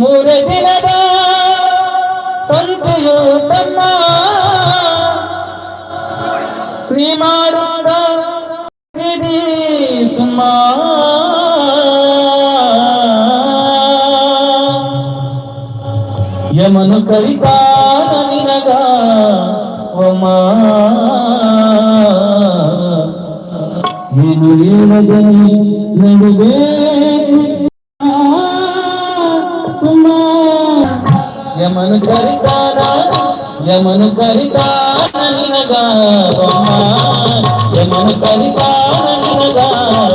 ಮೂರೇ ದಿನದ ಸಂತೆಯು ತನ್ನ ನೀ ಮಾಡುತ್ತ ಇದಿ ಸುಮ್ಮ ಯಮನು ಕರಿತಾನ ನಿನಗ ಒಮ್ಮ ಏನು ಹೇಳದನಿ ನಡುಬೇಕು యమను కరితానా యమను కరితాననినగా బొమ్మ యమను కరితాననినగా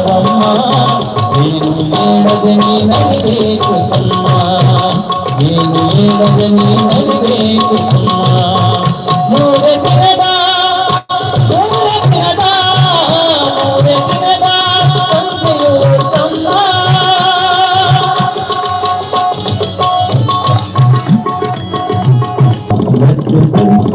బొమ్మ నేను ఏడదని నడిదే కుసుమ్మ నేను ఏడదని